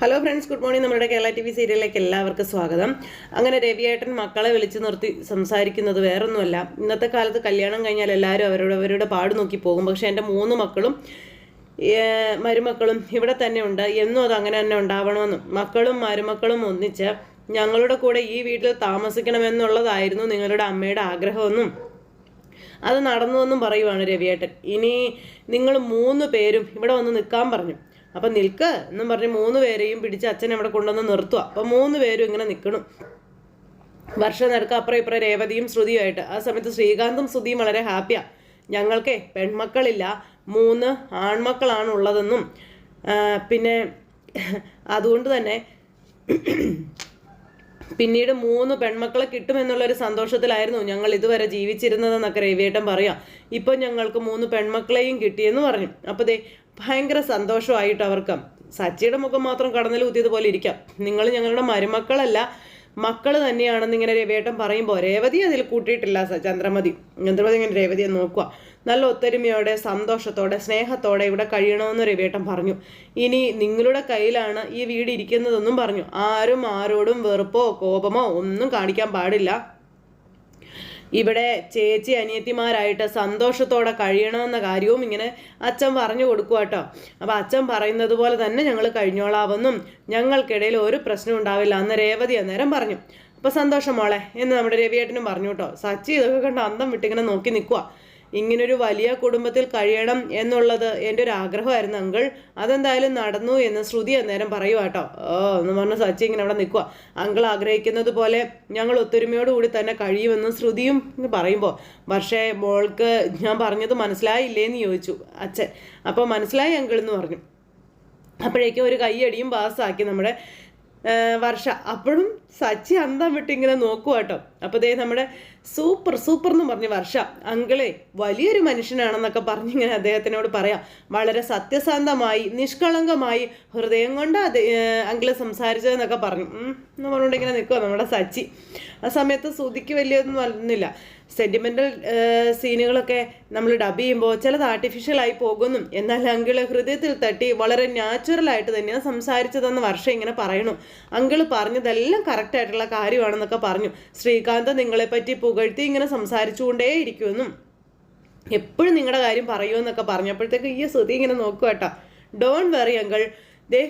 Hello friends good morning നമ്മുടെ Kerala T V സീരിയലിലേക്ക് എല്ലാവർക്കും സ്വാഗതം. അങ്ങനെ രവിയേട്ടൻ മക്കളെ വിളിച്ചു നിർത്തി സംസാരിക്കുന്നത് വേറൊന്നുമല്ല. ഇന്നത്തെ കാലത്ത് കല്യാണം കഴിഞ്ഞാൽ എല്ലാവരും അവരുടെ അവരുടെ പാട് നോക്കി പോകും. പക്ഷേ എന്റെ മൂന്ന് മക്കളും മരുമക്കളും ഇവിടെ തന്നെ ഉണ്ട്. എന്നും അത് അങ്ങനെ തന്നെ ഉണ്ടാവണമെന്നും. മക്കളും മരുമക്കളും ഒന്നിച്ച് ഞങ്ങളുടെ കൂടെ ഈ വീട്ടിൽ താമസിക്കണമെന്നുള്ളതായിരുന്നു നിങ്ങളുടെ അമ്മയുടെ ആഗ്രഹമെന്നും അത് നടന്നുവെന്നും പറയുവാണ് രവിയേട്ടൻ. ഇനി നിങ്ങൾ മൂന്ന് പേരും ഇവിടെ വന്ന് നിൽക്കാൻ പറഞ്ഞു. അപ്പം നിൽക്ക് എന്നും പറഞ്ഞ് മൂന്ന് പേരെയും പിടിച്ച് അച്ഛൻ അവിടെ കൊണ്ടുവന്ന് നിർത്തുക അപ്പം മൂന്ന് പേരും ഇങ്ങനെ നിൽക്കണം. വർഷം നിരക്ക് അപ്പുറം ഇപ്പുറം രേവതിയും ശ്രുതിയുമായിട്ട്. ആ സമയത്ത് ശ്രീകാന്തും ശ്രുതിയും വളരെ ഹാപ്പിയാണ് ഞങ്ങൾക്കേ പെൺമക്കളില്ല. മൂന്ന് ആൺമക്കളാണ് ഉള്ളതെന്നും പിന്നെ അതുകൊണ്ട് തന്നെ പിന്നീട് മൂന്ന് പെൺമക്കളെ കിട്ടുമെന്നുള്ളൊരു സന്തോഷത്തിലായിരുന്നു ഞങ്ങൾ ഇതുവരെ ജീവിച്ചിരുന്നതെന്നൊക്കെ രവിയേട്ടൻ പറയാം. ഇപ്പം ഞങ്ങൾക്ക് മൂന്ന് പെൺമക്കളെയും കിട്ടിയെന്ന് പറഞ്ഞു. അപ്പോൾ ദേ ഭയങ്കര സന്തോഷമായിട്ട് അവർക്ക്. സച്ചിയുടെ മുഖം മാത്രം കടന്നിൽ ഊത്തിയതുപോലെ ഇരിക്കാം. നിങ്ങൾ ഞങ്ങളുടെ മരുമക്കളല്ല മക്കൾ തന്നെയാണെന്ന് ഇങ്ങനെ രവിയേട്ടൻ പറയുമ്പോൾ രേവതി അതിൽ കൂട്ടിയിട്ടില്ല ചന്ദ്രമതി. ചന്ദ്രമതി ഇങ്ങനെ രേവതിയെ നോക്കുക. നല്ല ഒത്തൊരുമയോടെ സന്തോഷത്തോടെ സ്നേഹത്തോടെ ഇവിടെ കഴിയണമെന്ന് രവിയേട്ടൻ പറഞ്ഞു. ഇനി നിങ്ങളുടെ കയ്യിലാണ് ഈ വീട് ഇരിക്കുന്നതെന്നും പറഞ്ഞു. ആരും ആരോടും വെറുപ്പോ കോപമോ ഒന്നും കാണിക്കാൻ പാടില്ല. ഇവിടെ ചേച്ചി അനിയത്തിമാരായിട്ട് സന്തോഷത്തോടെ കഴിയണമെന്ന കാര്യവും ഇങ്ങനെ അച്ഛൻ പറഞ്ഞു കൊടുക്കുക കേട്ടോ അപ്പം അച്ഛൻ പറയുന്നത് പോലെ തന്നെ ഞങ്ങൾ കഴിഞ്ഞോളാവെന്നും ഞങ്ങൾക്കിടയിൽ ഒരു പ്രശ്നം ഉണ്ടാവില്ല അന്ന് രേവതി അന്നേരം പറഞ്ഞു. അപ്പോൾ സന്തോഷം മോളെ എന്ന് നമ്മുടെ രവിയേട്ടനും പറഞ്ഞു കേട്ടോ സച്ചി ഇതൊക്കെ കണ്ട് അന്തം വിട്ടിങ്ങനെ നോക്കി നിൽക്കുക ഇങ്ങനൊരു വലിയ കുടുംബത്തിൽ കഴിയണം എന്നുള്ളത് എന്റെ ഒരു ആഗ്രഹമായിരുന്നു അങ്കിൾ. അതെന്തായാലും നടന്നു എന്ന് ശ്രുതി അന്നേരം പറയുക കേട്ടോ ഓ എന്ന് പറഞ്ഞ സച്ചി ഇങ്ങനെ അവിടെ നിൽക്കുക അങ്കിൾ ആഗ്രഹിക്കുന്നത് പോലെ ഞങ്ങൾ ഒത്തൊരുമയോടുകൂടി തന്നെ കഴിയുമെന്ന് ശ്രുതിയും പറയുമ്പോൾ പക്ഷേ മോൾക്ക് ഞാൻ പറഞ്ഞത് മനസ്സിലായില്ലേ എന്ന് ചോദിച്ചു അച്ഛൻ. അപ്പോൾ മനസ്സിലായി അങ്കിൾ എന്ന് പറഞ്ഞു. അപ്പോഴേക്കും ഒരു കൈയടിയും പാസ്സാക്കി നമ്മുടെ വർഷ. അപ്പോഴും സച്ചി അന്തം വിട്ടിങ്ങനെ നോക്കുക കേട്ടോ അപ്പോൾ ദേ നമ്മുടെ സൂപ്പർ സൂപ്പർ എന്ന് പറഞ്ഞ വർഷ അങ്കിളെ വലിയൊരു മനുഷ്യനാണെന്നൊക്കെ പറഞ്ഞ് ഇങ്ങനെ അദ്ദേഹത്തിനോട് പറയാം. വളരെ സത്യസന്ധമായി നിഷ്കളങ്കമായി ഹൃദയം കൊണ്ട് അത് അങ്കിൾ സംസാരിച്ചതെന്നൊക്കെ പറഞ്ഞു. എന്ന് പറഞ്ഞുകൊണ്ട് ഇങ്ങനെ നിൽക്കുക നമ്മുടെ സച്ചി. ആ സമയത്ത് ശ്രുതിക്ക് വലിയൊന്നും വരുന്നില്ല സെന്റിമെന്റൽ സീനുകളൊക്കെ നമ്മൾ ഡബ് ചെയ്യുമ്പോൾ ചിലത് ആർട്ടിഫിഷ്യലായി പോകുന്നു. എന്നാൽ അങ്കിൾ ഹൃദയത്തിൽ തട്ടി വളരെ നാച്ചുറലായിട്ട് തന്നെയാണ് സംസാരിച്ചതെന്ന് വർഷം ഇങ്ങനെ പറയണു. അങ്കിൾ പറഞ്ഞതെല്ലാം കറക്റ്റ് ആയിട്ടുള്ള കാര്യമാണെന്നൊക്കെ പറഞ്ഞു. ശ്രീകാന്ത് നിങ്ങളെപ്പറ്റി പുകഴ്ത്തി ഇങ്ങനെ സംസാരിച്ചുകൊണ്ടേ ഇരിക്കുമെന്നും എപ്പോഴും നിങ്ങളുടെ കാര്യം പറയുമെന്നൊക്കെ പറഞ്ഞപ്പോഴത്തേക്ക് ഈ ശ്രുതി ഇങ്ങനെ നോക്കുക കേട്ടോ. ഡോൺ വെറി അങ്കിൾ ദേ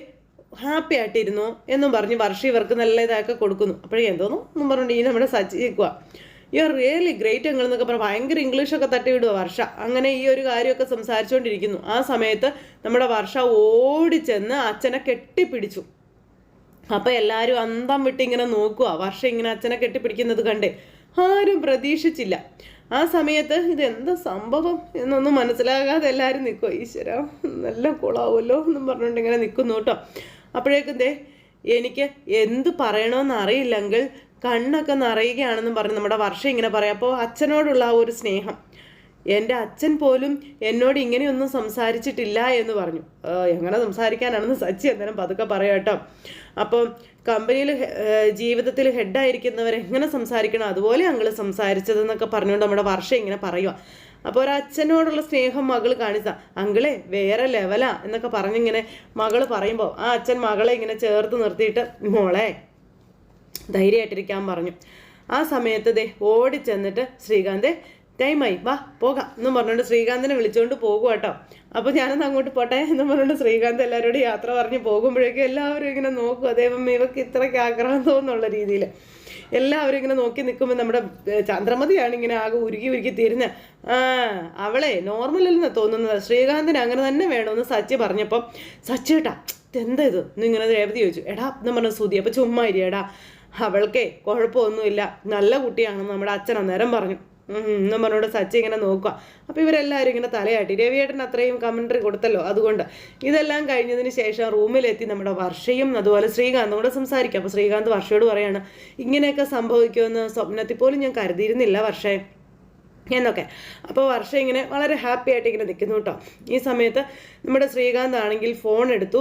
ഹാപ്പി ആയിട്ടിരുന്നു എന്നും പറഞ്ഞ് വർഷം ഇവർക്ക് നല്ല ഇതൊക്കെ കൊടുക്കുന്നു. അപ്പോഴേ എന്തോന്നു എന്നും പറഞ്ഞുകൊണ്ട് ഈ നമ്മുടെ Sachi you are really great uncle എന്നൊക്കെ പറഞ്ഞ് ഭയങ്കര ഇംഗ്ലീഷൊക്കെ തട്ടി വിടുക വർഷ. അങ്ങനെ ഈ ഒരു കാര്യമൊക്കെ സംസാരിച്ചുകൊണ്ടിരിക്കുന്നു. ആ സമയത്ത് നമ്മുടെ വർഷ ഓടിച്ചെന്ന് അച്ഛനെ കെട്ടിപ്പിടിച്ചു. അപ്പൊ എല്ലാരും അന്തം വിട്ട് ഇങ്ങനെ നോക്കുക വർഷം ഇങ്ങനെ അച്ഛനെ കെട്ടിപ്പിടിക്കുന്നത് കണ്ടേ. ആരും പ്രതീക്ഷിച്ചില്ല. ആ സമയത്ത് ഇത് എന്താ സംഭവം എന്നൊന്നും മനസ്സിലാകാതെ എല്ലാവരും നിൽക്കുക ഈശ്വര നല്ല കുളാവുമല്ലോ എന്നും പറഞ്ഞുകൊണ്ട് ഇങ്ങനെ നിൽക്കുന്നു കേട്ടോ. അപ്പോഴേക്കും ദേ എനിക്ക് എന്ത് പറയണമെന്ന് അറിയില്ലെങ്കിൽ കണ്ണൊക്കെ നിറയുകയാണെന്നും പറഞ്ഞ് നമ്മുടെ വർഷം ഇങ്ങനെ പറയാം. അപ്പോൾ അച്ഛനോടുള്ള ആ ഒരു സ്നേഹം. എന്റെ അച്ഛൻ പോലും എന്നോട് ഇങ്ങനെയൊന്നും സംസാരിച്ചിട്ടില്ല എന്ന് പറഞ്ഞു. എങ്ങനെ സംസാരിക്കാനാണെന്ന് സച്ചി അന്നേരം പതുക്കെ പറയാം കേട്ടോ. അപ്പം കമ്പനിയിൽ ജീവിതത്തിൽ ഹെഡായിരിക്കുന്നവർ എങ്ങനെ സംസാരിക്കണം? അതുപോലെ ഞങ്ങൾ സംസാരിച്ചതെന്നൊക്കെ പറഞ്ഞുകൊണ്ട് നമ്മുടെ വർഷം ഇങ്ങനെ പറയുക അപ്പോൾ ഒരു അച്ഛനോടുള്ള സ്നേഹം മകൾ കാണിച്ച. അങ്കിളെ വേറെ ലെവലാ എന്നൊക്കെ പറഞ്ഞിങ്ങനെ മകൾ പറയുമ്പോൾ ആ അച്ഛൻ മകളെ ഇങ്ങനെ ചേർത്ത് നിർത്തിയിട്ട് മോളെ ധൈര്യമായിട്ടിരിക്കാൻ പറഞ്ഞു. ആ സമയത്ത് ദേ ഓടി ചെന്നിട്ട് ശ്രീകാന്തെ ടൈമായി വാ പോകാം. എന്നും പറഞ്ഞുകൊണ്ട് ശ്രീകാന്തിനെ വിളിച്ചുകൊണ്ട് പോകുക കേട്ടോ അപ്പോൾ ഞാനൊന്ന് അങ്ങോട്ട് പോട്ടെ എന്ന് പറഞ്ഞുകൊണ്ട് ശ്രീകാന്ത് എല്ലാവരോടും യാത്ര പറഞ്ഞ് പോകുമ്പോഴേക്കും എല്ലാവരും ഇങ്ങനെ നോക്കും. അതേപ്പം ഇവക്ക് ഇത്രയ്ക്ക് ആഗ്രഹം തോന്നുന്നുള്ള രീതിയിൽ എല്ലാവരും ഇങ്ങനെ നോക്കി നിൽക്കുമ്പോൾ നമ്മുടെ ചന്ദ്രമതിയാണ് ഇങ്ങനെ ആകെ ഉരുകി ഉരുകി തീരുന്നത് ആ അവളെ നോർമൽ നിന്ന് തോന്നുന്നത്. ശ്രീകാന്തിന് അങ്ങനെ തന്നെ വേണമെന്ന് സച്ചി പറഞ്ഞപ്പം സച്ചി ഏട്ടാ എന്താ ഇത്? ഇങ്ങനെ രേവതി ചോദിച്ചു. എടാ എന്ന് പറഞ്ഞ സുതി അപ്പം ചുമ്മാ ഇരിയടാ. അവൾക്കേ കുഴപ്പമൊന്നുമില്ല. നല്ല കുട്ടിയാണെന്ന് നമ്മുടെ അച്ഛൻ അന്നേരം പറഞ്ഞു. എന്നും പറഞ്ഞോണ്ട് സച്ചി ഇങ്ങനെ നോക്കുക അപ്പോൾ ഇവരെല്ലാവരും ഇങ്ങനെ തലയാട്ടി രവിയേട്ടൻ അത്രയും കമൻട്രി കൊടുത്തല്ലോ അതുകൊണ്ട് ഇതെല്ലാം കഴിഞ്ഞതിന് ശേഷം റൂമിലെത്തി നമ്മുടെ വർഷയും അതുപോലെ ശ്രീകാന്തും കൂടെ സംസാരിക്കാം അപ്പോൾ ശ്രീകാന്ത് വർഷയോട് പറയാണ് ഇങ്ങനെയൊക്കെ സംഭവിക്കുമെന്ന് സ്വപ്നത്തിൽ പോലും ഞാൻ കരുതിയിരുന്നില്ല വർഷേ എന്നൊക്കെ അപ്പോൾ വർഷ ഇങ്ങനെ വളരെ ഹാപ്പി ആയിട്ട് ഇങ്ങനെ നിൽക്കുന്നു കേട്ടോ ഈ സമയത്ത് നമ്മുടെ ശ്രീകാന്ത് ആണെങ്കിൽ ഫോൺ എടുത്തു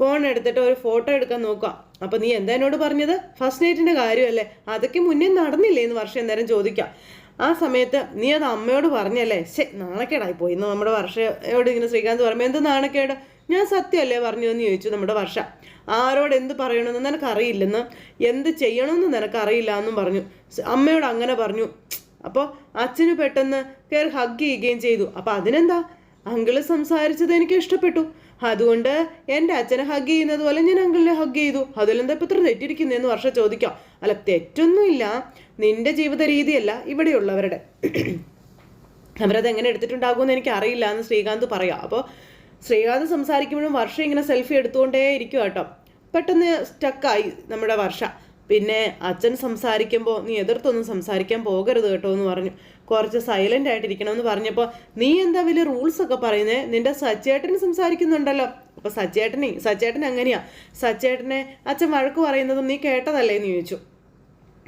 ഫോൺ എടുത്തിട്ട് ഒരു ഫോട്ടോ എടുക്കാൻ നോക്കുക അപ്പോൾ നീ എന്താ എന്നോട് പറഞ്ഞത് ഫസ്റ്റ് നൈറ്റിന്റെ കാര്യമല്ലേ അതൊക്കെ മുന്നേ നടന്നില്ലേ എന്ന് വർഷം എന്തായാലും ചോദിക്കാം ആ സമയത്ത് നീ അത് അമ്മയോട് പറഞ്ഞല്ലേ? ശേ നാണക്കേടായി പോയി. എന്ന് നമ്മുടെ വർഷയോട് ഇങ്ങനെ ശ്രീകാന്ത് പറയുമ്പോൾ എന്ത് നാണക്കേട്? ഞാൻ സത്യമല്ലേ പറഞ്ഞു എന്ന് ചോദിച്ചു നമ്മുടെ വർഷ. ആരോട് എന്ത് പറയണമെന്ന് നിനക്കറിയില്ലെന്ന്? എന്ത് ചെയ്യണമെന്ന് നിനക്കറിയില്ല എന്നും പറഞ്ഞു. അമ്മയോട് അങ്ങനെ പറഞ്ഞു. അപ്പോൾ അച്ഛന് പെട്ടെന്ന് കയറി ഹഗ് ചെയ്യുകയും ചെയ്തു. അപ്പോൾ അതിനെന്താ? അങ്കിൾ സംസാരിച്ചത് എനിക്ക് ഇഷ്ടപ്പെട്ടു. അതുകൊണ്ട് എന്റെ അച്ഛനെ ഹഗ് ചെയ്യുന്നത് പോലെ ഞാൻ അങ്കിളിനെ ഹഗ് ചെയ്തു. അതിലെന്താ ഇപ്പം ഇത്ര തെറ്റിരിക്കുന്നതെന്ന് വർഷം ചോദിക്കാം. അല്ല തെറ്റൊന്നുമില്ല. നിന്റെ ജീവിത രീതിയല്ല ഇവിടെയുള്ളവരുടെ അവരത് എങ്ങനെ എടുത്തിട്ടുണ്ടാകുമെന്ന് എനിക്ക് അറിയില്ല എന്ന് ശ്രീകാന്ത് പറയാം. അപ്പോൾ ശ്രീകാന്ത് സംസാരിക്കുമ്പോഴും വർഷം ഇങ്ങനെ സെൽഫി എടുത്തുകൊണ്ടേ ഇരിക്കും കേട്ടോ. പെട്ടെന്ന് സ്റ്റക്കായി നമ്മുടെ വർഷ. പിന്നെ അച്ഛൻ സംസാരിക്കുമ്പോൾ നീ എതിർത്തൊന്നും സംസാരിക്കാൻ പോകരുത് കേട്ടോ എന്ന് പറഞ്ഞു. കുറച്ച് സൈലന്റ് ആയിട്ടിരിക്കണം എന്ന് പറഞ്ഞപ്പോൾ നീ എന്താ വലിയ റൂൾസ് ഒക്കെ പറയുന്നേ? നിന്റെ സച്ചേട്ടൻ സംസാരിക്കുന്നുണ്ടല്ലോ. അപ്പോൾ സച്ചേട്ടനെ സച്ചേട്ടൻ അങ്ങനെയാ. സച്ചേട്ടനെ അച്ഛൻ വഴക്ക് പറയുന്നതും നീ കേട്ടതല്ലേ? എന്ന് ചോദിച്ചു.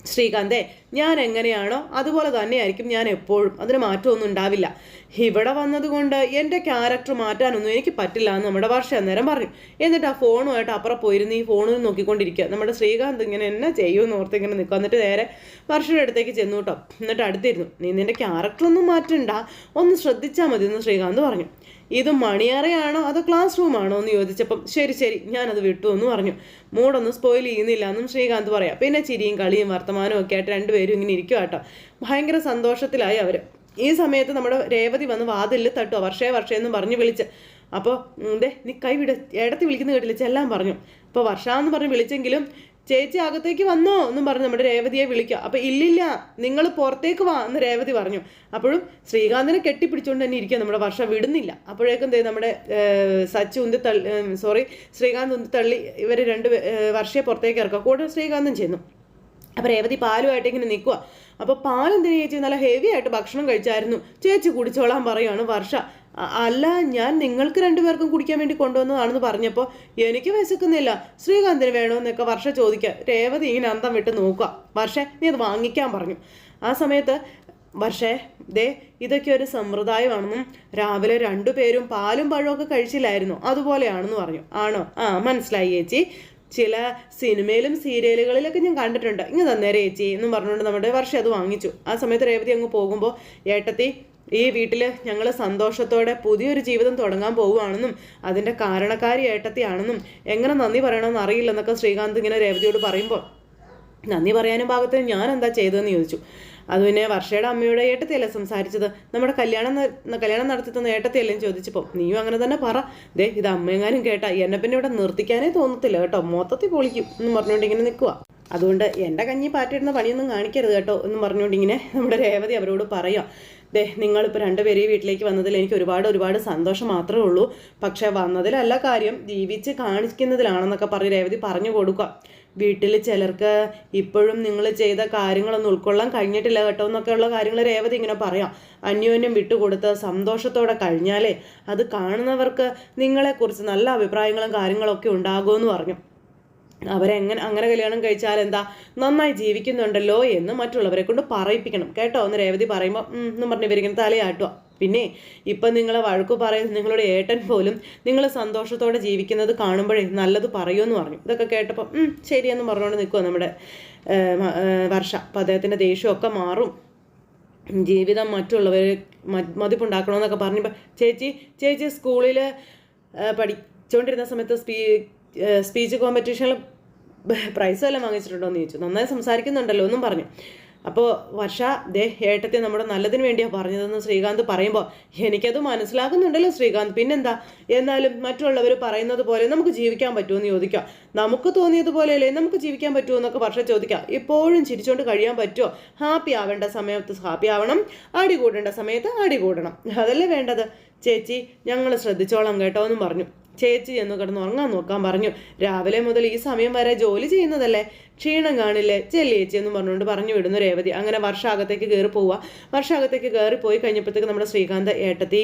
ശ്രീകാന്തേ ഞാൻ എങ്ങനെയാണോ അതുപോലെ തന്നെയായിരിക്കും ഞാൻ എപ്പോഴും. അതിന് മാറ്റമൊന്നും ഉണ്ടാവില്ല. ഇവിടെ വന്നതുകൊണ്ട് എന്റെ ക്യാരക്ടർ മാറ്റാനൊന്നും എനിക്ക് പറ്റില്ല എന്ന് നമ്മുടെ വർഷ അന്നേരം പറഞ്ഞു എന്നിട്ട് ആ ഫോണുമായിട്ട് അപ്പുറം പോയിരുന്ന് ഈ ഫോണിൽ നോക്കിക്കൊണ്ടിരിക്കുക. നമ്മുടെ ശ്രീകാന്ത് ഇങ്ങനെ എന്നെ ചെയ്യുമെന്ന് ഓർത്ത് ഇങ്ങനെ നിൽക്കുക. എന്നിട്ട് നേരെ വർഷയുടെ അടുത്തേക്ക് ചെന്നു കേട്ടോ. എന്നിട്ട് അടുത്തിരുന്നു. നീ നിന്റെ ക്യാരക്ടറൊന്നും മാറ്റണ്ട. ഒന്ന് ശ്രദ്ധിച്ചാൽ മതി എന്ന് ശ്രീകാന്ത് പറഞ്ഞു. ഇത് മണിയറയാണോ? അതോ ക്ലാസ് റൂമാണോ എന്ന് ചോദിച്ചപ്പം ശരി ശരി ഞാനത് വിട്ടു എന്ന് പറഞ്ഞു. മൂടൊന്നും സ്പോയിൽ ചെയ്യുന്നില്ല എന്നും ശ്രീകാന്ത് പറയാം. പിന്നെ ചിരിയും കളിയും വർത്തമാനവും ഒക്കെ ആയിട്ട് രണ്ടുപേരും ഇങ്ങനെ ഇരിക്കുക കേട്ടോ. ഭയങ്കര സന്തോഷത്തിലായി അവർ ഈ സമയത്ത് നമ്മുടെ രേവതി വന്ന് വാതിലിൽ തട്ടുക വർഷേ വർഷേ എന്ന് പറഞ്ഞ് വിളിച്ച്. അപ്പോൾ ദേ നീ കൈ വിട. ഇടത്ത് വിളിക്കുന്ന കേട്ടില്ല? ചെല്ലാൻ പറഞ്ഞു. അപ്പോൾ വർഷ എന്ന് പറഞ്ഞ് വിളിച്ചെങ്കിലും ചേച്ചി അകത്തേക്ക് വന്നോ എന്നും പറഞ്ഞ് നമ്മുടെ രേവതിയെ വിളിക്കുക. അപ്പോൾ ഇല്ലില്ല നിങ്ങൾ പുറത്തേക്ക് വാ എന്ന് രേവതി പറഞ്ഞു. അപ്പോഴും ശ്രീകാന്തിനെ കെട്ടിപ്പിടിച്ചുകൊണ്ട് തന്നെ ഇരിക്കുക നമ്മുടെ വർഷം. വിടുന്നില്ല. അപ്പോഴേക്കും നമ്മുടെ സച്ച് ഉന്തി തള്ളി സോറി ശ്രീകാന്ത് ഉന്തി തള്ളി ഇവർ രണ്ട് വർഷയെ പുറത്തേക്ക് ഇറക്കുക. കൂടെ ശ്രീകാന്തും ചെന്നു. അപ്പൊ രേവതി പാലുമായിട്ട് ഇങ്ങനെ നിൽക്കുക അപ്പോൾ പാലെന്തിനു ചേച്ചി? നല്ല ഹെവി ആയിട്ട് ഭക്ഷണം കഴിച്ചായിരുന്നു. ചേച്ചി കുടിച്ചോളാൻ പറയുകയാണ് വർഷ. അല്ല ഞാൻ നിങ്ങൾക്ക് രണ്ടുപേർക്കും കുടിക്കാൻ വേണ്ടി കൊണ്ടുവന്നതാണെന്ന് പറഞ്ഞപ്പോൾ എനിക്ക് വിശക്കുന്നില്ല. ശ്രീകാന്തിന് വേണമെന്നൊക്കെ വർഷ ചോദിക്കുക രേവതി ഇങ്ങനെ അന്തം വിട്ട് നോക്കുക വർഷേ നീ അത് വാങ്ങിക്കാൻ പറഞ്ഞു. ആ സമയത്ത് വർഷേ ദേ ഇതൊക്കെ ഒരു സമ്പ്രദായമാണെന്നും രാവിലെ രണ്ടുപേരും പാലും പഴവും ഒക്കെ കഴിച്ചില്ലായിരുന്നു. അതുപോലെയാണെന്ന് പറഞ്ഞു. ആണോ? ആ മനസ്സിലായി ചേച്ചി. ചില സിനിമയിലും സീരിയലുകളിലൊക്കെ ഞാൻ കണ്ടിട്ടുണ്ട്. ഇങ്ങ് തന്നേരെ ചേച്ചി എന്നും പറഞ്ഞുകൊണ്ട് നമ്മുടെ വർഷം അത് വാങ്ങിച്ചു. ആ സമയത്ത് രേവതി അങ്ങ് പോകുമ്പോൾ ഏട്ടത്തി ഈ വീട്ടിൽ ഞങ്ങൾ സന്തോഷത്തോടെ പുതിയൊരു ജീവിതം തുടങ്ങാൻ പോവുകയാണെന്നും അതിന്റെ കാരണക്കാരി ഏട്ടത്തിയാണെന്നും എങ്ങനെ നന്ദി പറയണമെന്ന് അറിയില്ലെന്നൊക്കെ ശ്രീകാന്ത് ഇങ്ങനെ രേവതിയോട് പറയുമ്പോൾ നന്ദി പറയാനും ഭാഗത്ത് ഞാൻ എന്താ ചെയ്തതെന്ന് ചോദിച്ചു. അത് പിന്നെ വർഷയുടെ അമ്മയുടെ ഏട്ടത്തിയല്ലേ സംസാരിച്ചത്? നമ്മുടെ കല്യാണം കല്യാണം നടത്തി തന്ന ഏട്ടത്തിയല്ലേ ചോദിച്ചപ്പോൾ നീയും അങ്ങനെ തന്നെ പറ. ദേ ഇത് അമ്മയെങ്ങാനും കേട്ടാ എന്നെ പിന്നെ ഇവിടെ നിർത്തിക്കാനേ തോന്നത്തില്ല കേട്ടോ. മൊത്തത്തിൽ പൊളിക്കും എന്ന് പറഞ്ഞുകൊണ്ട് ഇങ്ങനെ നിൽക്കുക അതുകൊണ്ട് എന്റെ കഞ്ഞി പാറ്റിടുന്ന പണിയൊന്നും കാണിക്കരുത് കേട്ടോ എന്ന് പറഞ്ഞുകൊണ്ട് ഇങ്ങനെ നമ്മുടെ രേവതി അവരോട് പറയാം. ദേ നിങ്ങളിപ്പോൾ രണ്ടുപേരെയും വീട്ടിലേക്ക് വന്നതിൽ എനിക്ക് ഒരുപാട് ഒരുപാട് സന്തോഷം മാത്രമേ ഉള്ളൂ. പക്ഷേ വന്നതിലല്ല കാര്യം ജീവിച്ച് കാണിക്കുന്നതിലാണെന്നൊക്കെ പറഞ്ഞ് രേവതി പറഞ്ഞു കൊടുക്കുക. വീട്ടിൽ ചിലർക്ക് ഇപ്പോഴും നിങ്ങൾ ചെയ്ത കാര്യങ്ങളൊന്നും ഉൾക്കൊള്ളാൻ കഴിഞ്ഞിട്ടില്ല കേട്ടോ എന്നൊക്കെയുള്ള കാര്യങ്ങൾ രേവതി ഇങ്ങനെ പറയാം. അന്യോന്യം വിട്ടുകൊടുത്ത് സന്തോഷത്തോടെ കഴിഞ്ഞാലേ അത് കാണുന്നവർക്ക് നിങ്ങളെക്കുറിച്ച് നല്ല അഭിപ്രായങ്ങളും കാര്യങ്ങളൊക്കെ ഉണ്ടാകുമെന്ന് പറഞ്ഞു. അവരെങ്ങനെ അങ്ങനെ കല്യാണം കഴിച്ചാൽ എന്താ നന്നായി ജീവിക്കുന്നുണ്ടല്ലോ എന്ന് മറ്റുള്ളവരെ കൊണ്ട് പറയിപ്പിക്കണം. കേട്ടോ? എന്ന് രേവതി പറയുമ്പോൾ എന്ന് പറഞ്ഞ് ഇവരിങ്ങനെ തലയാട്ടുക പിന്നെ ഇപ്പം നിങ്ങളെ വഴക്കു പറയുന്ന നിങ്ങളുടെ ഏട്ടൻ പോലും നിങ്ങൾ സന്തോഷത്തോടെ ജീവിക്കുന്നത് കാണുമ്പോഴേ നല്ലത് പറയുമെന്ന് പറഞ്ഞു. ഇതൊക്കെ കേട്ടപ്പോൾ ശരിയെന്ന് പറഞ്ഞുകൊണ്ട് നിൽക്കുക നമ്മുടെ വർഷ. അപ്പം അദ്ദേഹത്തിന്റെ ദേഷ്യമൊക്കെ മാറും. ജീവിതം മറ്റുള്ളവർ മതിപ്പുണ്ടാക്കണമെന്നൊക്കെ പറഞ്ഞപ്പോൾ ചേച്ചി ചേച്ചി സ്കൂളിൽ പഠിച്ചുകൊണ്ടിരുന്ന സമയത്ത് സ്പീ സ്പീച്ച് കോമ്പറ്റീഷനിൽ പ്രൈസ് വല്ലതും വാങ്ങിച്ചിട്ടുണ്ടോ എന്ന് ചോദിച്ചു. നന്നായി സംസാരിക്കുന്നുണ്ടല്ലോ എന്നും പറഞ്ഞു. അപ്പോൾ വർഷ ദേ ഏട്ടത്തെ നമ്മുടെ നല്ലതിന് വേണ്ടിയാണ് പറഞ്ഞതെന്ന് ശ്രീകാന്ത് പറയുമ്പോൾ എനിക്കത് മനസ്സിലാകുന്നുണ്ടല്ലോ ശ്രീകാന്ത്. പിന്നെന്താ? എന്നാലും മറ്റുള്ളവർ പറയുന്നത് പോലെ നമുക്ക് ജീവിക്കാൻ പറ്റുമെന്ന് ചോദിക്കാം. നമുക്ക് തോന്നിയതുപോലെയല്ലേ നമുക്ക് ജീവിക്കാൻ പറ്റുമോ എന്നൊക്കെ വർഷ ചോദിക്കാം. ഇപ്പോഴും ചിരിച്ചുകൊണ്ട് കഴിയാൻ പറ്റുമോ ഹാപ്പി ആവേണ്ട സമയത്ത് ഹാപ്പി ആവണം. അടി കൂടേണ്ട സമയത്ത് അടി കൂടണം. അതല്ലേ വേണ്ടത്? ചേച്ചി ഞങ്ങൾ ശ്രദ്ധിച്ചോളാം കേട്ടോ എന്നും പറഞ്ഞു. ചേച്ചി എന്ന് കിടന്ന് ഉറങ്ങാൻ നോക്കാൻ പറഞ്ഞു. രാവിലെ മുതൽ ഈ സമയം വരെ ജോലി ചെയ്യുന്നതല്ലേ? ക്ഷീണം കാണില്ലേ? ചെല്ലിയേച്ചി എന്ന് പറഞ്ഞുകൊണ്ട് പറഞ്ഞു വിടുന്നു രേവതി. അങ്ങനെ വർഷാകത്തേക്ക് കയറി പോവുക. വർഷാകത്തേക്ക് കയറി പോയി കഴിഞ്ഞപ്പോഴത്തേക്ക് നമ്മുടെ ശ്രീകാന്ത് ഏട്ടത്തി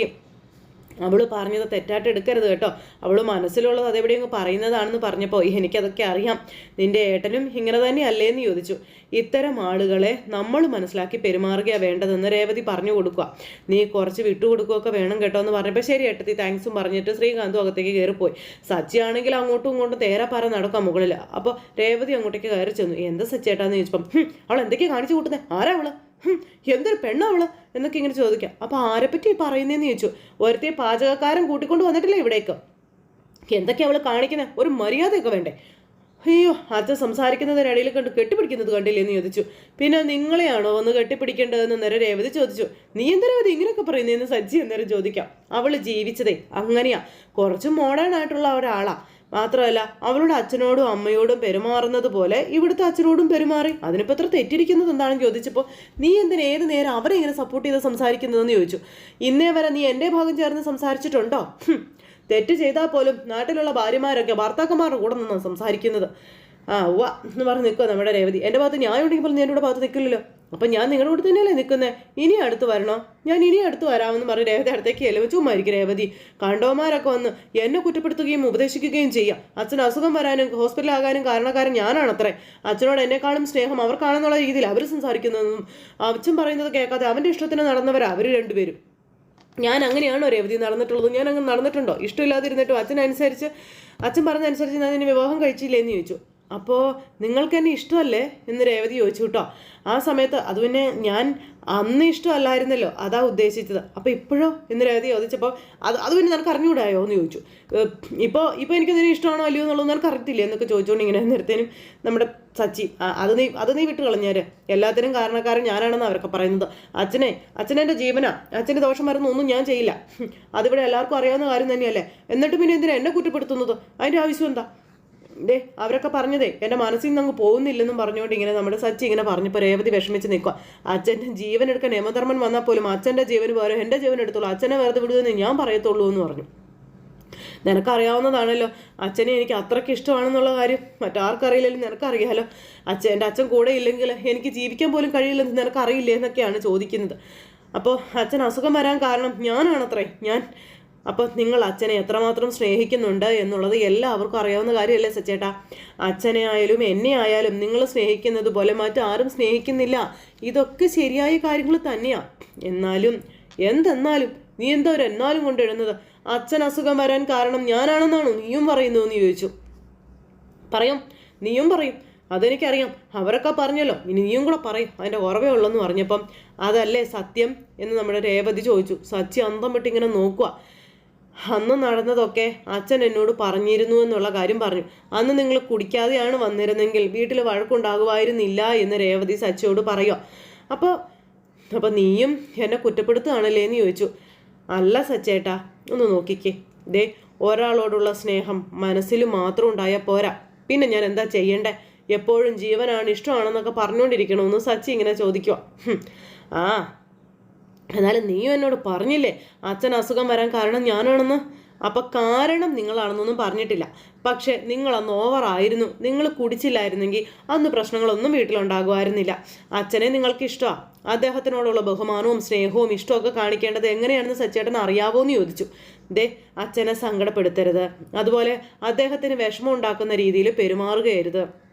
അവൾ പറഞ്ഞത് തെറ്റായിട്ട് എടുക്കരുത് കേട്ടോ. അവൾ മനസ്സിലുള്ളത് അതെവിടെയെങ്കിലും പറയുന്നതാണെന്ന് പറഞ്ഞപ്പോൾ എനിക്കതൊക്കെ അറിയാം. നിന്റെ ഏട്ടനും ഇങ്ങനെ തന്നെയല്ലേ? എന്ന് ചോദിച്ചു. ഇത്തരം ആളുകളെ നമ്മൾ മനസ്സിലാക്കി പെരുമാറുകയാണ് വേണ്ടതെന്ന് രേവതി പറഞ്ഞു കൊടുക്കുക നീ കുറച്ച് വിട്ടുകൊടുക്കുകയൊക്കെ വേണം കേട്ടോ എന്ന് പറഞ്ഞപ്പോൾ ശരി ഏട്ടത്തി താങ്ക്സും പറഞ്ഞിട്ട് ശ്രീകാന്തും അകത്തേക്ക് കയറിപ്പോയി. സച്ചി ആണെങ്കിൽ അങ്ങോട്ടും ഇങ്ങോട്ടും തേരെ പറ നടക്കാം മുകളിൽ അപ്പോൾ രേവതി അങ്ങോട്ടേക്ക് കയറി ചെന്നു. എന്താ സച്ചേട്ടാന്ന് ചോദിച്ചപ്പം അവൾ എന്തൊക്കെയാണ് കാണിച്ചു കൂട്ടുന്നത് ആരാ അവൾ? എന്തൊരു പെണ്ണവൾ എന്നൊക്കെ ഇങ്ങനെ ചോദിക്കാം. അപ്പോൾ ആരെപ്പറ്റി പറയുന്നതെന്ന് ചോദിച്ചു. ഒരുത്തിയെ പാചകക്കാരൻ കൂട്ടിക്കൊണ്ട് വന്നിട്ടില്ല ഇവിടേക്ക്? എന്തൊക്കെയാ അവൾ കാണിക്കുന്നത് ഒരു മര്യാദയൊക്കെ വേണ്ടേ? അയ്യോ അച്ഛൻ സംസാരിക്കുന്നതിനിടയിൽ കണ്ട് കെട്ടിപ്പിടിക്കുന്നത് കണ്ടില്ലേ എന്ന് ചോദിച്ചു. പിന്നെ നിങ്ങളെയാണോ ഒന്ന് കെട്ടിപ്പിടിക്കേണ്ടതെന്ന് നേരെ രേവതി ചോദിച്ചു. നീ എന്താ രേവതി ഇങ്ങനെയൊക്കെ പറയുന്നതെന്ന് സജ്ജി എന്നേരം ചോദിക്കാം. അവൾ ജീവിച്ചതേ അങ്ങനെയാ. കുറച്ച് മോഡേൺ ആയിട്ടുള്ള ഒരാളാ. മാത്രമല്ല അവളുടെ അച്ഛനോടും അമ്മയോടും പെരുമാറുന്നത് പോലെ ഇവിടുത്തെ അച്ഛനോടും പെരുമാറി. അതിനിപ്പോൾ എത്ര തെറ്റിരിക്കുന്നത് എന്താണെന്ന് ചോദിച്ചപ്പോൾ നീ എന്തിന് ഏത് നേരം അവരെ ഇങ്ങനെ സപ്പോർട്ട് ചെയ്ത് സംസാരിക്കുന്നതെന്ന് ചോദിച്ചു. ഇന്നേ വരെ നീ എന്റെ ഭാഗം ചേർന്ന് സംസാരിച്ചിട്ടുണ്ടോ? തെറ്റ് ചെയ്താൽ പോലും നാട്ടിലുള്ള ഭാര്യമാരൊക്കെ ഭർത്താക്കന്മാരുടെ കൂടെ നിന്നാണ് സംസാരിക്കുന്നത്. ആ ഉവ്വ എന്ന് പറഞ്ഞ് നിൽക്കുക നമ്മുടെ രേവതി. എന്റെ ഭാഗത്ത് ന്യായം ഉണ്ടെങ്കിൽ പോലും ഞാൻ ഇവിടെ ഭാഗത്ത് നിൽക്കില്ലല്ലോ അപ്പം ഞാൻ നിങ്ങളുടെ കൂടെ തന്നെയല്ലേ നിൽക്കുന്നത് ഇനി അടുത്ത് വരണോ. ഞാൻ ഇനി അടുത്ത് വരാമെന്ന് പറഞ്ഞ് രേവതി അടുത്തേക്ക് എലവച്ചുമായിരിക്കും രേവതി. കണ്ടോമാരൊക്കെ വന്ന് എന്നെ കുറ്റപ്പെടുത്തുകയും ഉപദേശിക്കുകയും ചെയ്യാം. അച്ഛൻ അസുഖം വരാനും ഹോസ്പിറ്റലാകാനും കാരണക്കാരൻ ഞാനാണത്രേ. അച്ഛനോട് എന്നെക്കാളും സ്നേഹം അവർക്കാണെന്നുള്ള രീതിയിൽ അവർ സംസാരിക്കുന്നതെന്നും അച്ഛൻ പറയുന്നത് കേൾക്കാതെ അവന്റെ ഇഷ്ടത്തിന് നടന്നവരാ അവർ രണ്ടുപേരും. ഞാൻ അങ്ങനെയാണോ രേവതി നടന്നിട്ടുള്ളത്? ഞാൻ അങ്ങനെ നടന്നിട്ടുണ്ടോ? ഇഷ്ടമില്ലാതിരുന്നിട്ടും അച്ഛനനുസരിച്ച് അച്ഛൻ പറഞ്ഞനുസരിച്ച് ഞാൻ ഇനി വിവാഹം കഴിച്ചില്ലേ എന്ന് ചോദിച്ചു. അപ്പോൾ നിങ്ങൾക്ക് എന്നെ ഇഷ്ടമല്ലേ? എന്ന് രേവതി ചോദിച്ചു കേട്ടോ. ആ സമയത്ത് അത് പിന്നെ ഞാൻ അന്ന് ഇഷ്ടമല്ലായിരുന്നല്ലോ. അതാ ഉദ്ദേശിച്ചത്. അപ്പോൾ ഇപ്പോഴോ? എന്ന് രേവതി ചോദിച്ചപ്പോൾ അത് അത് പിന്നെ നിനക്ക് അറിഞ്ഞുകൂടായോ എന്ന് ചോദിച്ചു. ഇപ്പോൾ ഇപ്പോൾ എനിക്ക് നിന്നെ ഇഷ്ടമാണോ അല്ലയോ എന്നുള്ളത് നിനക്ക് അറിയത്തില്ല? എന്നൊക്കെ ചോദിച്ചുകൊണ്ട് ഇങ്ങനെ നേരത്തേനും നമ്മുടെ സച്ചി അത് നീ അത് നീ വിട്ട് കളഞ്ഞേര് എല്ലാത്തിനും കാരണക്കാരൻ ഞാനാണെന്ന് അവരൊക്കെ പറയുന്നത്. അച്ഛനെ അച്ഛനെന്റെ ജീവനാ. അച്ഛന്റെ ദോഷം വരുന്ന ഒന്നും ഞാൻ ചെയ്യില്ല. അതിവിടെ എല്ലാവർക്കും അറിയാവുന്ന കാര്യം തന്നെയല്ലേ? എന്നിട്ട് പിന്നെ എന്തിനാ എന്നെ കുറ്റപ്പെടുത്തുന്നത്? അതിന്റെ ആവശ്യം എന്താ? ദേ അവരൊക്കെ പറഞ്ഞതേ എന്റെ മനസ്സിൽ നിന്ന് അങ്ങ് പോകുന്നില്ലെന്നും പറഞ്ഞുകൊണ്ട് ഇങ്ങനെ നമ്മുടെ സച്ചി ഇങ്ങനെ പറഞ്ഞപ്പോൾ രേവതി വിഷമിച്ച് നിൽക്കുക അച്ഛന്റെ ജീവൻ എടുക്കാൻ നിയമധർമ്മൻ വന്നാൽ പോലും അച്ഛന്റെ ജീവന് പകരം എന്റെ ജീവൻ എടുത്തോളൂ അച്ഛനെ വെറുതെ വിടുമെന്ന് ഞാൻ പറയത്തുള്ളൂ എന്ന് പറഞ്ഞു. നിനക്കറിയാവുന്നതാണല്ലോ അച്ഛനെ എനിക്ക് അത്രയ്ക്ക് ഇഷ്ടമാണെന്നുള്ള കാര്യം. മറ്റാർക്കറിയില്ലെങ്കിലും നിനക്കറിയാലോ. അച്ഛൻ എന്റെ അച്ഛൻ കൂടെ ഇല്ലെങ്കിൽ എനിക്ക് ജീവിക്കാൻ പോലും കഴിയില്ലെന്ന് നിനക്കറിയില്ലേ എന്നൊക്കെയാണ് ചോദിക്കുന്നത്. അപ്പോൾ അച്ഛൻ അസുഖം വരാൻ കാരണം ഞാനാണത്രേ. ഞാൻ അപ്പോൾ നിങ്ങൾ അച്ഛനെ എത്രമാത്രം സ്നേഹിക്കുന്നുണ്ട് എന്നുള്ളത് എല്ലാവർക്കും അറിയാവുന്ന കാര്യമല്ലേ സച്ചേട്ടാ? അച്ഛനെ ആയാലും എന്നെ ആയാലും നിങ്ങൾ സ്നേഹിക്കുന്നത് പോലെ മറ്റാരും സ്നേഹിക്കുന്നില്ല. ഇതൊക്കെ ശരിയായ കാര്യങ്ങൾ തന്നെയാണ് എന്നാലും എന്തെന്നാലും നീ എന്താ ഒരു എന്നാലും കൊണ്ടിടുന്നത് അച്ഛൻ അസുഖം വരാൻ കാരണം ഞാനാണെന്നാണോ നീയും പറയുന്നു എന്ന് ചോദിച്ചു. പറയാം. നീയും പറയും. അതെനിക്കറിയാം. അവരൊക്കെ പറഞ്ഞല്ലോ. ഇനി നീയും കൂടെ പറയും. അതിന്റെ ഓർമ്മേ ഉള്ളെന്ന് പറഞ്ഞപ്പം. അതല്ലേ സത്യം? എന്ന് നമ്മുടെ രേവതി ചോദിച്ചു. സച്ചി അന്തം വിട്ട് ഇങ്ങനെ നോക്കുക അന്ന് നടന്നതൊക്കെ അച്ഛൻ എന്നോട് പറഞ്ഞിരുന്നു എന്നുള്ള കാര്യം പറഞ്ഞു. അന്ന് നിങ്ങൾ കുടിക്കാതെയാണ് വന്നിരുന്നെങ്കിൽ വീട്ടിൽ വഴക്കുണ്ടാകുമായിരുന്നില്ല എന്ന് രേവതി സച്ചിയോട് പറയുക. അപ്പോൾ അപ്പോൾ നീയും എന്നെ കുറ്റപ്പെടുത്തുകയാണല്ലേ എന്ന് ചോദിച്ചു. അല്ല സച്ചേട്ടാ ഒന്ന് നോക്കിക്കേ. ദേ ഒരാളോടുള്ള സ്നേഹം മനസ്സിൽ മാത്രം ഉണ്ടായാൽ പോരാ. പിന്നെ ഞാൻ എന്താ ചെയ്യണ്ടേ? എപ്പോഴും ജീവനാണ് ഇഷ്ടമാണെന്നൊക്കെ പറഞ്ഞുകൊണ്ടിരിക്കണമെന്ന് സച്ചി ഇങ്ങനെ ചോദിക്കുക. ആ എന്നാലും നീയും എന്നോട് പറഞ്ഞില്ലേ അച്ഛൻ അസുഖം വരാൻ കാരണം ഞാനാണെന്ന്? അപ്പൊ കാരണം നിങ്ങളാണെന്നൊന്നും പറഞ്ഞിട്ടില്ല. പക്ഷെ നിങ്ങൾ അന്ന് ഓവറായിരുന്നു നിങ്ങൾ കുടിച്ചില്ലായിരുന്നെങ്കിൽ അന്ന് പ്രശ്നങ്ങളൊന്നും വീട്ടിലുണ്ടാകുമായിരുന്നില്ല. അച്ഛനെ നിങ്ങൾക്ക് ഇഷ്ടമാണ് അദ്ദേഹത്തിനോടുള്ള ബഹുമാനവും സ്നേഹവും ഇഷ്ടമൊക്കെ കാണിക്കേണ്ടത് എങ്ങനെയാണെന്ന് സച്ചേട്ടൻ അറിയാവോ എന്ന് ചോദിച്ചു. ദേ അച്ഛനെ സങ്കടപ്പെടുത്തരുത്. അതുപോലെ അദ്ദേഹത്തിന് വിഷമം ഉണ്ടാക്കുന്ന രീതിയിൽ പെരുമാറുകയരുത്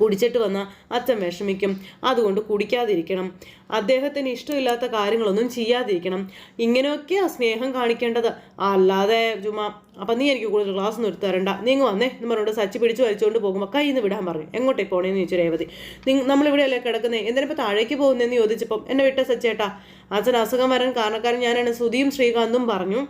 കുടിച്ചിട്ട് വന്ന അച്ഛൻ വിഷമിക്കും. അതുകൊണ്ട് കുടിക്കാതിരിക്കണം. അദ്ദേഹത്തിന് ഇഷ്ടമില്ലാത്ത കാര്യങ്ങളൊന്നും ചെയ്യാതിരിക്കണം. ഇങ്ങനെയൊക്കെയാ സ്നേഹം കാണിക്കേണ്ടത്. അല്ലാതെ ചുമ്മാ അപ്പം നീ എനിക്ക് കൂടുതൽ ക്ലാസ് ഒന്നും എടുത്തരണ്ട തരണ്ട. നീ വന്നേ. എന്ന് പറഞ്ഞുകൊണ്ട് സച്ചി പിടിച്ച് വലിച്ചുകൊണ്ട് പോകുമ്പോൾ കയ്യിൽ നിന്ന് വിടാൻ പറഞ്ഞു. എങ്ങോട്ടേ പോണേന്ന് ചോദിച്ചു രേവതി. നിങ്ങൾ നമ്മളിവിടെയല്ലേ കിടക്കുന്നേ? എന്തിനിപ്പോൾ താഴേക്ക് പോകുന്നതെന്ന് ചോദിച്ചപ്പം എന്നെ വിട്ട സച്ചേട്ടാ. അച്ഛൻ അസുഖം വരാൻ കാരണക്കാരൻ ഞാനാണ്. സുധിയും ശ്രീകാന്തും പറഞ്ഞു.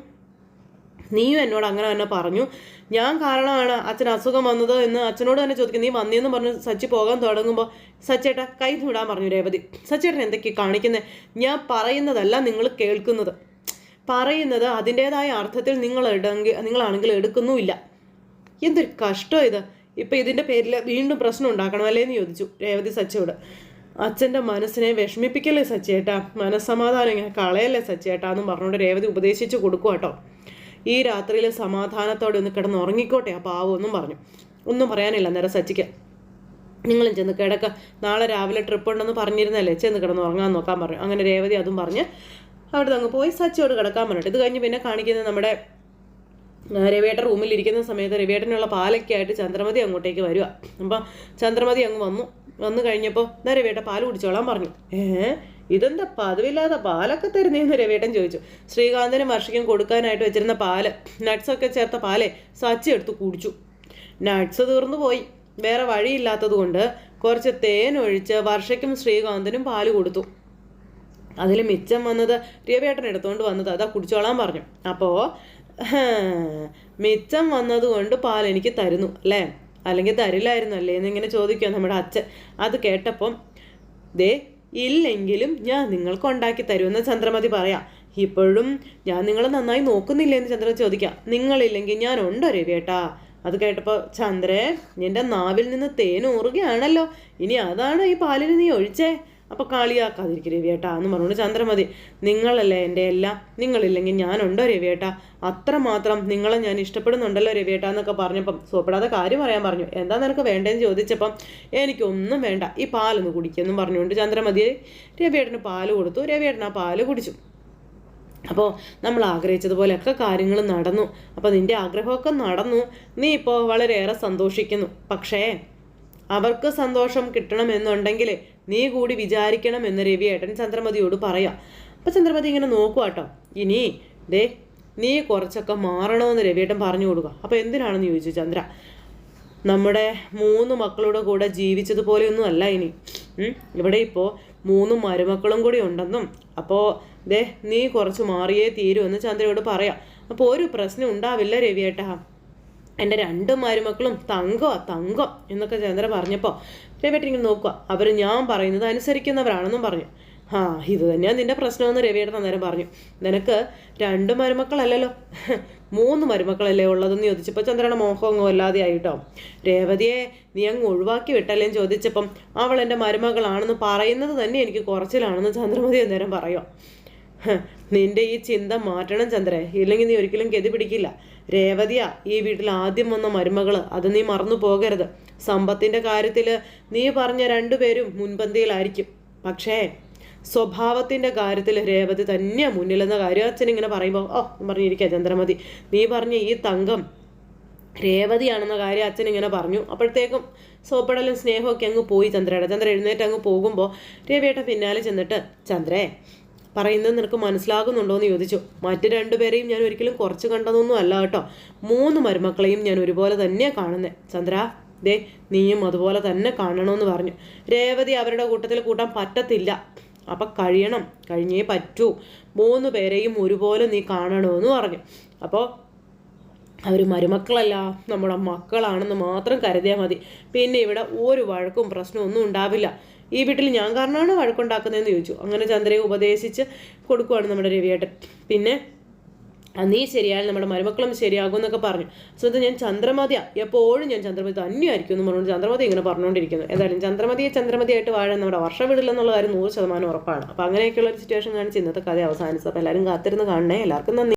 നീയും എന്നോട് അങ്ങനെ തന്നെ പറഞ്ഞു. ഞാൻ കാരണമാണ് അച്ഛൻ അസുഖം വന്നത് എന്ന് അച്ഛനോട് തന്നെ ചോദിക്കും നീ വന്നിയെന്ന് പറഞ്ഞ് സച്ചി പോകാൻ തുടങ്ങുമ്പോൾ സച്ചേട്ട കൈ വിടാൻ പറഞ്ഞു രേവതി. സച്ചേട്ടൻ എന്തൊക്കെ കാണിക്കുന്നത് ഞാൻ പറയുന്നതല്ല നിങ്ങൾ കേൾക്കുന്നത്. പറയുന്നത് അതിന്റെതായ അർത്ഥത്തിൽ നിങ്ങൾ ഇടെങ്കിൽ നിങ്ങളാണെങ്കിൽ എടുക്കുന്നുമില്ല. എന്തൊരു കഷ്ടം ഇത്. ഇപ്പം ഇതിന്റെ പേരിൽ വീണ്ടും പ്രശ്നം ഉണ്ടാക്കണം അല്ലേ എന്ന് ചോദിച്ചു രേവതി സച്ചിയോട്. അച്ഛന്റെ മനസ്സിനെ വിഷമിപ്പിക്കല്ലേ സച്ചേട്ടാ? മനസ്സമാധാനം ഇങ്ങനെ കളയല്ലേ സച്ചേട്ടാ എന്നും പറഞ്ഞുകൊണ്ട് രേവതി ഉപദേശിച്ച് കൊടുക്കുക കേട്ടോ ഈ രാത്രിയിൽ സമാധാനത്തോടെ ഒന്ന് കിടന്ന് ഉറങ്ങിക്കോട്ടെ ആ പാവമൊന്നും പറഞ്ഞു. ഒന്നും പറയാനില്ല നേരെ സച്ചിക്ക്. നിങ്ങളും ചെന്ന് കിടക്ക. നാളെ രാവിലെ ട്രിപ്പ് ഉണ്ടെന്ന് പറഞ്ഞിരുന്നല്ലേ? ചെന്ന് കിടന്ന് ഉറങ്ങാൻ നോക്കാൻ പറഞ്ഞു. അങ്ങനെ രേവതി അതും പറഞ്ഞ് അവിടെ അങ്ങ് പോയി. സച്ചിയോട് കിടക്കാൻ പറഞ്ഞിട്ട് ഇത് കഴിഞ്ഞ് പിന്നെ കാണിക്കുന്നത് നമ്മുടെ രവിയേട്ട റൂമിലിരിക്കുന്ന സമയത്ത് രവിയേട്ടനുള്ള പാലൊക്കെ ആയിട്ട് ചന്ദ്രമതി അങ്ങോട്ടേക്ക് വരിക അപ്പം ചന്ദ്രമതി അങ്ങ് വന്നു. വന്നു കഴിഞ്ഞപ്പോൾ എന്നാ രവിയേട്ട പാൽ കുടിച്ചോളാൻ പറഞ്ഞു. ഏ? ഇതെന്താ പതിവില്ലാതെ പാലൊക്കെ തരുന്നേന്ന് രവേട്ടൻ ചോദിച്ചു. ശ്രീകാന്തനും വർഷിക്കും കൊടുക്കാനായിട്ട് വെച്ചിരുന്ന പാൽ നട്ട്സൊക്കെ ചേർത്ത പാലേ സച്ചി എടുത്ത് കുടിച്ചു. നട്ട്സ് തീർന്നു പോയി. വേറെ വഴിയില്ലാത്തത് കൊണ്ട് കുറച്ച് തേൻ ഒഴിച്ച് വർഷയ്ക്കും ശ്രീകാന്തിനും പാൽ കൊടുത്തു. അതിൽ മിച്ചം വന്നത് രവിയേട്ടൻ എടുത്തുകൊണ്ട് വന്നത് അതാ കുടിച്ചോളാൻ പറഞ്ഞു. അപ്പോൾ മിച്ചം വന്നതുകൊണ്ട് പാൽ എനിക്ക് തരുന്നു അല്ലേ? അല്ലെങ്കിൽ തരില്ലായിരുന്നു അല്ലേ എന്നിങ്ങനെ ചോദിക്കുക നമ്മുടെ അച്ഛൻ. അത് കേട്ടപ്പം ദേ ഇല്ലെങ്കിലും ഞാൻ നിങ്ങൾക്ക് ഉണ്ടാക്കി തരുമെന്ന് ചന്ദ്രമതി പറയാം. ഇപ്പോഴും ഞാൻ നിങ്ങളെ നന്നായി നോക്കുന്നില്ല എന്ന് ചന്ദ്രൻ ചോദിക്കാം. നിങ്ങളില്ലെങ്കിൽ ഞാൻ ഉണ്ടോ രവിയേട്ടാ അത് കേട്ടപ്പോൾ ചന്ദ്രേ നിന്റെ നാവിൽ നിന്ന് തേൻ ഊറുകയാണല്ലോ. ഇനി അതാണ് ഈ പാലിന് നീ ഒഴിച്ചേ? അപ്പൊ കളിയാക്കാതിരിക്കും രവിയേട്ടാ എന്ന് പറഞ്ഞുകൊണ്ട് ചന്ദ്രമതി നിങ്ങളല്ലേ എന്റെ എല്ലാം? നിങ്ങളില്ലെങ്കിൽ ഞാനുണ്ടോ രവിയേട്ടാ? അത്രമാത്രം നിങ്ങളെ ഞാൻ ഇഷ്ടപ്പെടുന്നുണ്ടല്ലോ രവിയേട്ടാ എന്നൊക്കെ പറഞ്ഞപ്പം സോപ്പിടാതെ കാര്യം പറയാൻ പറഞ്ഞു. എന്താ നിനക്ക് വേണ്ടതെന്ന് ചോദിച്ചപ്പം എനിക്കൊന്നും വേണ്ട. ഈ പാലൊന്ന് കുടിക്കുമെന്നും പറഞ്ഞുകൊണ്ട് ചന്ദ്രമതി രവിയേട്ടന് പാൽ കൊടുത്തു. രവിയേട്ടൻ ആ പാൽ കുടിച്ചു. അപ്പോൾ നമ്മൾ ആഗ്രഹിച്ചതുപോലെയൊക്കെ കാര്യങ്ങൾ നടന്നു. അപ്പോൾ നിന്റെ ആഗ്രഹമൊക്കെ നടന്നു. നീ ഇപ്പോൾ വളരെയേറെ സന്തോഷിക്കുന്നു. പക്ഷേ അവർക്ക് സന്തോഷം കിട്ടണമെന്നുണ്ടെങ്കിൽ നീ കൂടി വിചാരിക്കണം എന്ന് രവിയേട്ടൻ ചന്ദ്രമതിയോട് പറയാം. അപ്പം ചന്ദ്രമതി ഇങ്ങനെ നോക്കുക കേട്ടോ ഇനി ദേ നീ കുറച്ചൊക്കെ മാറണമെന്ന് രവിയേട്ടൻ പറഞ്ഞു കൊടുക്കുക. അപ്പോൾ എന്തിനാണെന്ന് ചോദിച്ചു ചന്ദ്ര? നമ്മുടെ മൂന്ന് മക്കളുടെ കൂടെ ജീവിച്ചതുപോലെയൊന്നും അല്ല ഇനി ഇവിടെ ഇപ്പോൾ മൂന്ന് മരുമക്കളും കൂടി ഉണ്ടെന്നും അപ്പോൾ ദേ നീ കുറച്ച് മാറിയേ തീരുമെന്ന് ചന്ദ്രയോട് പറയാം. അപ്പോൾ ഒരു പ്രശ്നം ഉണ്ടാവില്ല രവിയേട്ടാ. എന്റെ രണ്ട് മരുമക്കളും തങ്കോ തങ്കം എന്നൊക്കെ ചന്ദ്ര പറഞ്ഞപ്പോൾ രവിയേട്ടൻ ഇങ്ങനെ നോക്കുക. അവർ ഞാൻ പറയുന്നത് അനുസരിക്കുന്നവരാണെന്നും പറഞ്ഞു. ആ ഇത് തന്നെയാണ് നിന്റെ പ്രശ്നമെന്ന് രവിയേട്ടൻ അന്നേരം പറഞ്ഞു. നിനക്ക് രണ്ട് മരുമക്കളല്ലല്ലോ? മൂന്ന് മരുമക്കളല്ലേ ഉള്ളതെന്ന് ചോദിച്ചപ്പോൾ ചന്ദ്രയുടെ മോഹം അങ്ങ് വല്ലാതെ ആയിട്ടോ. രേവതിയെ നീ അങ്ങ് ഒഴിവാക്കി വിട്ടല്ലേന്ന് ചോദിച്ചപ്പം അവൾ എന്റെ മരുമകളാണെന്ന് പറയുന്നത് തന്നെ എനിക്ക് കുറച്ചിലാണെന്ന് ചന്ദ്രമതി അന്നേരം പറയും. നിന്റെ ഈ ചിന്ത മാറ്റണം ചന്ദ്രേ. ഇല്ലെങ്കിൽ നീ ഒരിക്കലും ഗതി പിടിക്കില്ല. രേവതിയാ ഈ വീട്ടിൽ ആദ്യം വന്ന മരുമകൾ. അത് നീ മറന്നു പോകരുത്. സമ്പത്തിന്റെ കാര്യത്തിൽ നീ പറഞ്ഞ രണ്ടുപേരും മുൻപന്തിയിലായിരിക്കും. പക്ഷേ സ്വഭാവത്തിന്റെ കാര്യത്തിൽ രേവതി തന്നെയാ മുന്നിലെന്ന കാര്യം അച്ഛൻ ഇങ്ങനെ പറയുമ്പോൾ ഓ പറഞ്ഞിരിക്കുക ചന്ദ്രമതി നീ പറഞ്ഞ ഈ തങ്കം രേവതിയാണെന്ന കാര്യം അച്ഛൻ ഇങ്ങനെ പറഞ്ഞു. അപ്പോഴത്തേക്കും സോപ്പടലും സ്നേഹമൊക്കെ അങ്ങ് പോയി ചന്ദ്രയുടെ. ചന്ദ്ര എഴുന്നേറ്റ് അങ്ങ് പോകുമ്പോൾ രവിയേട്ടൻ പിന്നാലെ ചെന്നിട്ട് ചന്ദ്രേ പറയുന്നത് നിനക്ക് മനസ്സിലാകുന്നുണ്ടോ എന്ന് ചോദിച്ചു. മറ്റു രണ്ടുപേരെയും ഞാൻ ഒരിക്കലും കുറച്ച് കണ്ടതൊന്നും അല്ല കേട്ടോ. മൂന്ന് മരുമക്കളെയും ഞാൻ ഒരുപോലെ തന്നെ കാണുന്നത് ചന്ദ്ര ദേ നീയും അതുപോലെ തന്നെ കാണണമെന്ന് പറഞ്ഞു. രേവതി അവരുടെ കൂട്ടത്തിൽ കൂട്ടാൻ പറ്റത്തില്ല. അപ്പം കഴിയണം. കഴിഞ്ഞേ പറ്റൂ. മൂന്ന് പേരെയും ഒരുപോലെ നീ കാണണമെന്ന് പറഞ്ഞു. അപ്പോൾ അവർ മരുമക്കളല്ല നമ്മുടെ മക്കളാണെന്ന് മാത്രം കരുതിയാൽ മതി. പിന്നെ ഇവിടെ ഒരു വഴക്കും പ്രശ്നവും ഒന്നും ഉണ്ടാവില്ല. ഈ വീട്ടിൽ ഞാൻ കാരണമാണ് വഴക്കുണ്ടാക്കുന്നതെന്ന് ചോദിച്ചു. അങ്ങനെ ചന്ദ്രയെ ഉപദേശിച്ച് കൊടുക്കുവാണ് നമ്മുടെ രവിയേട്ടൻ. പിന്നെ നീ ശരിയായാലും നമ്മുടെ മരുമക്കളും ശരിയാകും എന്നൊക്കെ പറഞ്ഞു. സ്വന്തം ഞാൻ ചന്ദ്രമതിയാ. എപ്പോഴും ഞാൻ ചന്ദ്രമതി തന്നെയായിരിക്കും എന്ന് പറഞ്ഞുകൊണ്ട് ചന്ദ്രമതി ഇങ്ങനെ പറഞ്ഞുകൊണ്ടിരിക്കുന്നു. എന്തായാലും ചന്ദ്രമതിയെ ചന്ദ്രമതിയായിട്ട് വാഴാൻ നമ്മുടെ വർഷം വിടില്ലെന്നുള്ള കാര്യം നൂറ് ശതമാനം ഉറപ്പാണ്. അപ്പോൾ അങ്ങനെയൊക്കെയുള്ള ഒരു സിറ്റുവേഷൻ കാണിച്ച് ഇന്നത്തെ കഥ അവസാനിച്ചത് അപ്പോൾ എല്ലാവരും കാത്തിരുന്ന് കാണണേ. എല്ലാവർക്കും നന്ദി.